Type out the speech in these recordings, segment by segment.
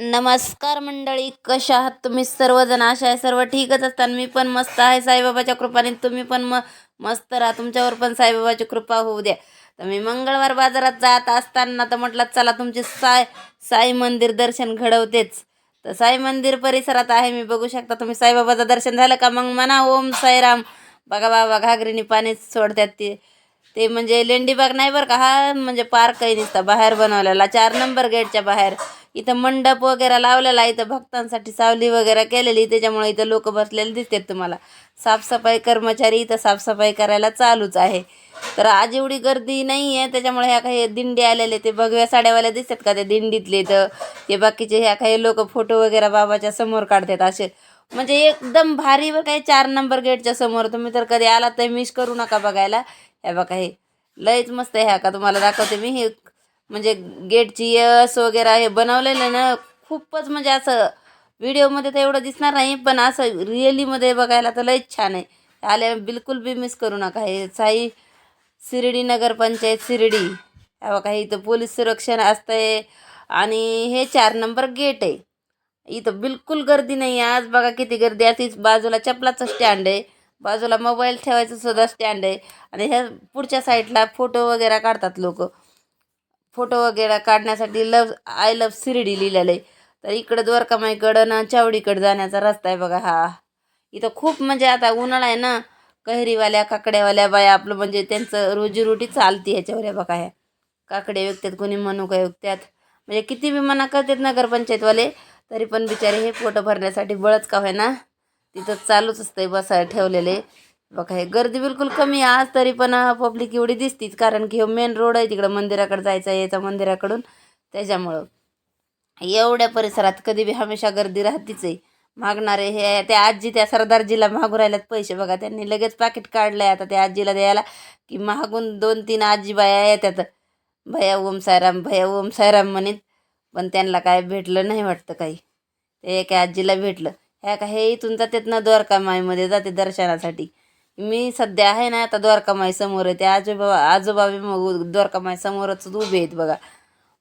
नमस्कार मंडळी कशा आहात तुम्ही? सर्वजण अशा आहे सर्व ठीकच असतात. मी पण मस्त आहे. साईबाबाच्या कृपाने तुम्ही पण म मस्त राहा. तुमच्यावर पण साईबाबाची कृपा होऊ द्या. तर मी मंगळवार बाजारात जात असताना तर म्हटलं चला तुमचे साय साई मंदिर दर्शन घडवतेच. तर साई मंदिर परिसरात आहे. मी बघू शकता तुम्ही साईबाबाचं दर्शन झालं का? मग म्हणा ओम साईराम. बघा बाबा घागरीने पाणी सोडतात ते. ते म्हणजे लेंडीबाग नाही बरं का? हा म्हणजे पार्क आहे बाहेर बनवलेला. चार नंबर गेटच्या बाहेर. इथं मंडप वगैरे लावलेला इथं भक्तांसाठी सावली वगैरे केलेली त्याच्यामुळे इथं लोक बसलेले दिसतात तुम्हाला. साफसफाई कर्मचारी इथं साफसफाई करायला चालूच आहे. तर आज एवढी गर्दी नाही आहे त्याच्यामुळे ह्या काही दिंडी आलेले ते भगव्या साड्यावाल्या दिसतात का ते दिंडीतले तर हे बाकीचे ह्या काही लोक फोटो वगैरे बाबाच्या समोर काढतात असे. म्हणजे एकदम भारी व काही चार नंबर गेटच्या समोर. तुम्ही तर कधी आलात तर मिस करू नका बघायला. हे बघा हे लयच मस्त आहे ह्या का? तुम्हाला दाखवते मी. हे म्हणजे गेटची यस वगैरे हे बनवलेलं ना खूपच म्हणजे असं व्हिडिओमध्ये तर एवढं दिसणार नाही पण असं रिअलीमध्ये बघायला तर लयच छान आहे. आले बिलकुल बी मिस करू नका. हे साई शिर्डी नगरपंचायत शिर्डी. काही इथं पोलीस सुरक्षण असतंय. आणि हे चार नंबर गेट आहे. इथं बिलकुल गर्दी नाही आहे. आज बघा किती गर्दी आहे. तीच बाजूला चपलाचं स्टँड आहे. बाजूला मोबाईल ठेवायचं सुद्धा स्टँड आहे. आणि ह्या पुढच्या साईडला फोटो वगैरे काढतात लोक. फोटो वगैरे काढण्यासाठी लव आय लव शिर्डी लिहिलेलं आहे. तर इकडं द्वारकामाईकडं ना चावडीकडं जाण्याचा रस्ता आहे बघा हा. इथं खूप म्हणजे आता उन्हाळा आहे ना कहरीवाल्या काकड्यावाल्या बाया आपलं म्हणजे त्यांचं रोजीरोटी चालती ह्याच्यावर आहे बघा ह्या काकडे विकतात कोणी मनुका विकतात. म्हणजे किती बी मना करतात नगरपंचायतवाले तरी पण बिचारे हे पोटं भरण्यासाठी बळच का होय ना. तिथं चालूच असतंय बसायला ठेवलेले. बघा हे गर्दी बिलकुल कमी आहे. आज तरी पण पब्लिक एवढी दिसतीच. कारण की मेन रोड आहे. तिकडं मंदिराकडे जायचं आहे याचा मंदिराकडून. त्याच्यामुळं. एवढ्या परिसरात कधी बी हमेशा गर्दी राहतीच आहे. मागणारे हे त्या आजी त्या सरदारजीला मागू राहिल्यात पैसे. बघा त्यांनी लगेच पाकिट काढलं आहे आता त्या आजीला द्यायला की मागून दोन तीन आजी बाया येतात भया ओम सायराम भया ओम सायराम म्हणत पण त्यांना काय भेटलं नाही वाटतं काही. ते एका आजीला भेटलं. ह्या का हे इथून जातात ना द्वारकामाईमध्ये जाते दर्शनासाठी. मी सध्या आहे ना आता द्वारकामाई समोर आहे. ते आजोबा आजोबा बी मग द्वारकामाई समोरच उभे आहेत बघा.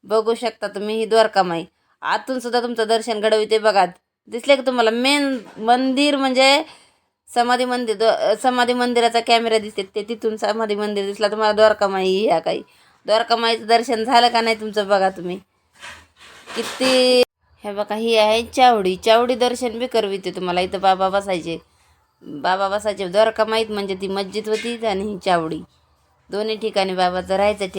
बघू शकता तुम्ही ही द्वारकामाई. आतून सुद्धा तुमचं दर्शन घडविते बघा. दिसले का तुम्हाला? मेन मंदिर म्हणजे समाधी मंदिर द समाधी मंदिराचा कॅमेरा दिसते. ते तिथून समाधी मंदिर दिसला तुम्हाला द्वारकामाई ह्या काही. द्वारकामाईचं दर्शन झालं का नाही तुमचं बघा तुम्ही. किती हे बघा ही आहे चावडी. चावडी दर्शन बी करविते तुम्हाला. इथं बाबा बसायचे. बाबा बसायचे. द्वारकामाईत म्हणजे ती मस्जिद होती आणि ही चावडी. दोन्ही ठिकाणी बाबाचं राहायचं